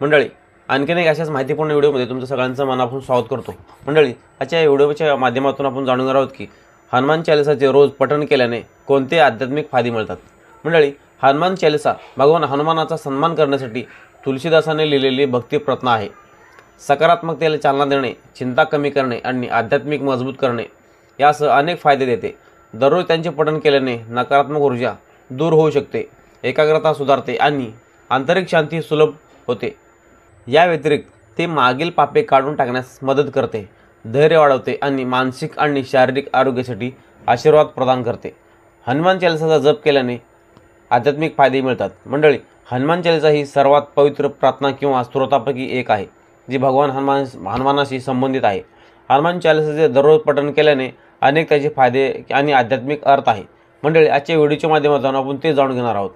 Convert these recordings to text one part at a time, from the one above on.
मंडळी आणखीन एक अशाच माहितीपूर्ण व्हिडिओमध्ये तुमचं सगळ्यांचं मनापासून स्वागत करतो. मंडळी आजच्या व्हिडिओच्या माध्यमातून आपण जाणून घेणार आहोत की हनुमान चालिसाचे रोज पठण केल्याने कोणते आध्यात्मिक फायदे मिळतात? मंडळी हनुमान चालिसा भगवान हनुमानाचा सन्मान करण्यासाठी तुलसीदासाने लिहिलेली भक्ती प्रत्न आहे. सकारात्मकतेला चालना देणे चिंता कमी करणे आणि आध्यात्मिक मजबूत करणे यासह अनेक फायदे देते. दररोज त्यांचे पठण केल्याने नकारात्मक ऊर्जा दूर होऊ शकते एकाग्रता सुधारते आणि आंतरिक शांती सुलभ होते. या व्यतिरिक्त ते मागील पापे काढून टाकण्यास मदत करते धैर्य वाढवते आणि मानसिक आणि शारीरिक आरोग्यासाठी आशीर्वाद प्रदान करते. हनुमान चालिसाचा जप केल्याने आध्यात्मिक फायदे मिळतात. मंडळी हनुमान चालिसा ही सर्वात पवित्र प्रार्थना किंवा स्त्रोतापैकी एक आहे जी भगवान हनुमान हनुमानाशी संबंधित आहे. हनुमान चालिसाचे दररोज पठण केल्याने अनेक त्याचे फायदे आणि आध्यात्मिक अर्थ आहे. मंडळी आजच्या व्हिडिओच्या माध्यमातून आपण ते जाणून घेणार आहोत.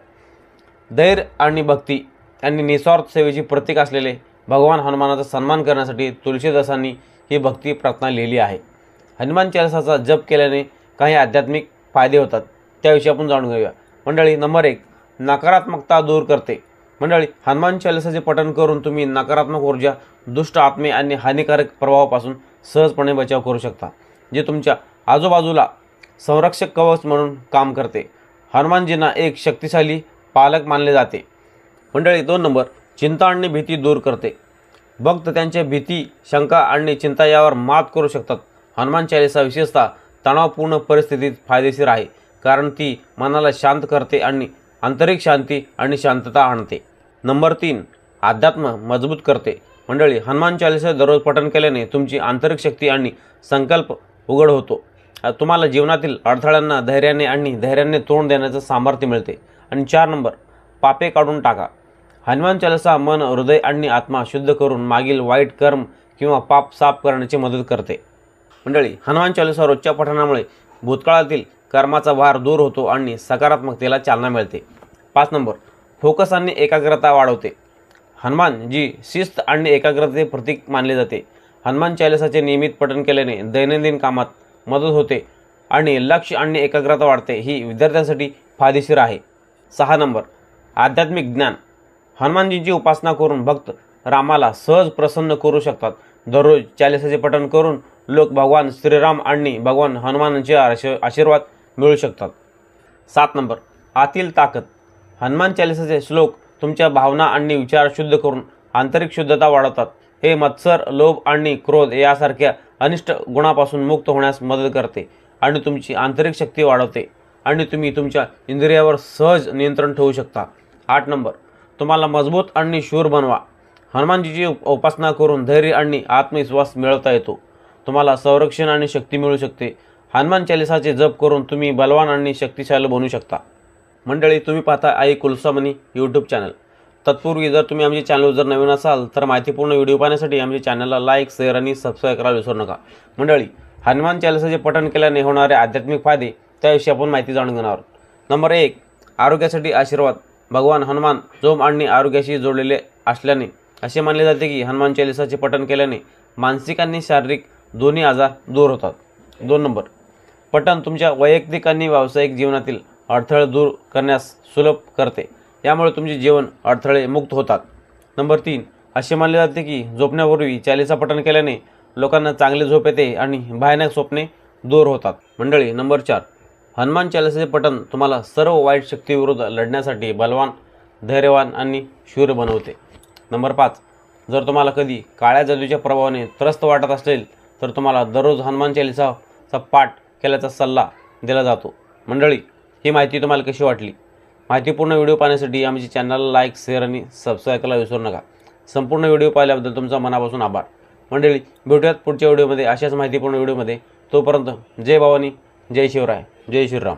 धैर्य आणि भक्ती त्यांनी निस्वार्थ सेवेची प्रतीक असलेले भगवान हनुमानाचा सन्मान करण्यासाठी तुलसीदासांनी ही भक्ती प्रार्थना लिहिली आहे. हनुमान चालिसाचा जप केल्याने काही आध्यात्मिक फायदे होतात त्याविषयी आपण जाणून घेऊया. मंडळी नंबर एक नकारात्मकता दूर करते. मंडळी हनुमान चालिसाचे पठण करून तुम्ही नकारात्मक ऊर्जा दुष्ट आत्मे आणि हानिकारक प्रभावापासून सहजपणे बचाव करू शकता जे तुमच्या आजूबाजूला संरक्षक कवच म्हणून काम करते. हनुमानजींना एक शक्तिशाली पालक मानले जाते. मंडळी दोन नंबर. चिंता आणि भीती दूर करते. भक्त त्यांच्या भीती शंका आणि चिंता यावर मात करू शकतात. हनुमान चालिसा विशेषतः तणावपूर्ण परिस्थितीत फायदेशीर आहे कारण ती मनाला शांत करते आणि आंतरिक शांती आणि शांतता आणते. नंबर तीन अध्यात्म मजबूत करते. मंडळी हनुमान चालिसा दररोज पठण केल्याने तुमची आंतरिक शक्ती आणि संकल्प उघड होतो. तुम्हाला जीवनातील अडथळ्यांना धैर्याने आणि धैर्याने तोंड देण्याचं सामर्थ्य मिळते. आणि चार नंबर पापे काढून टाका. हनुमान चालिसा मन हृदय आणि आत्मा शुद्ध करून मागील वाईट कर्म किंवा पाप साफ करण्याची मदत करते. मंडळी हनुमान चालिसा रोजच्या पठणामुळे भूतकाळातील कर्माचा भार दूर होतो आणि सकारात्मकतेला चालना मिळते. पाच नंबर फोकस आणि एकाग्रता वाढवते. हनुमान जी शिस्त आणि एकाग्रतेचे प्रतीक मानले जाते हनुमान चालिसाचे नियमित पठण केल्याने दैनंदिन कामात मदत होते आणि लक्ष आणि एकाग्रता वाढते. ही विद्यार्थ्यांसाठी फायदेशीर आहे. सहा नंबर आध्यात्मिक ज्ञान. हनुमानजींची उपासना करून भक्त रामाला सहज प्रसन्न करू शकतात. दररोज चालिसाचे पठण करून लोक भगवान श्रीराम आणि भगवान हनुमानांचे आशीर्वाद मिळू शकतात. सात नंबर. आतील ताकद. हनुमान चालिसाचे श्लोक तुमच्या भावना आणि विचार शुद्ध करून आंतरिक शुद्धता वाढवतात. हे मत्सर लोभ आणि क्रोध यासारख्या अनिष्ट गुणापासून मुक्त होण्यास मदत करते आणि तुमची आंतरिक शक्ती वाढवते आणि तुम्ही तुमच्या इंद्रियावर सहज नियंत्रण ठेवू शकता. आठ नंबर. तुम्हाला मजबूत आणि शूर बनवा. हनुमानजीची उप- उपासना करून धैर्य आणि आत्मविश्वास मिळवता येतो. तुम्हाला संरक्षण आणि शक्ती मिळू शकते. हनुमान चालिसाचे जप करून तुम्ही बलवान आणि शक्तिशाली बनू शकता. मंडळी तुम्ही पाहता आई कुलसामनी यूट्यूब चॅनल तत्पूर्वी जर तुम्ही आमचे चॅनल जर नवीन असाल तर माहितीपूर्ण व्हिडिओ पाहण्यासाठी आमच्या चॅनलला लाईक शेअर आणि सबस्क्राईब करायला विसरू नका. मंडळी हनुमान चालिसाचे पठण केल्याने होणारे आध्यात्मिक फायदे त्याविषयी आपण माहिती जाणून घेणार आहोत. नंबर एक आरोग्यासाठी आशीर्वाद. भगवान हनुमान जोम आणि आरोग्याशी जोडलेले असल्याने असे मानले जाते की हनुमान चालिसाचे पठण केल्याने मानसिक आणि शारीरिक दोन्ही आजार दूर होतात. दोन नंबर. पठण तुमच्या वैयक्तिक आणि व्यावसायिक जीवनातील अडथळे दूर करण्यास सुलभ करते. यामुळे तुमचे जीवन अडथळे मुक्त होतात. नंबर तीन. असे मानले जाते की झोपण्यापूर्वी चालिसा पठण केल्याने लोकांना चांगली झोप येते आणि भयानक स्वप्ने दूर होतात. मंडळी नंबर चार. हनुमान चालिसेचे पठण तुम्हाला सर्व वाईट शक्तीविरुद्ध लढण्यासाठी बलवान धैर्यवान आणि शूर बनवते. नंबर पाच जर तुम्हाला कधी काळ्या जादूच्या प्रभावाने त्रस्त वाटत असेल तर तुम्हाला दररोज हनुमान चालिसाचा पाठ केल्याचा सल्ला दिला जातो. मंडळी ही माहिती तुम्हाला कशी वाटली? माहितीपूर्ण व्हिडिओ पाहण्यासाठी आमची चॅनलला लाईक शेअर आणि सबस्क्राईब करायला विसरू नका. संपूर्ण व्हिडिओ पाहिल्याबद्दल तुमचा मनापासून आभार. मंडळी भेटूयात पुढच्या व्हिडिओमध्ये. अशाच माहितीपूर्ण व्हिडिओमध्ये. तोपर्यंत जय भवानी. जय शिवराय जय श्रीराम.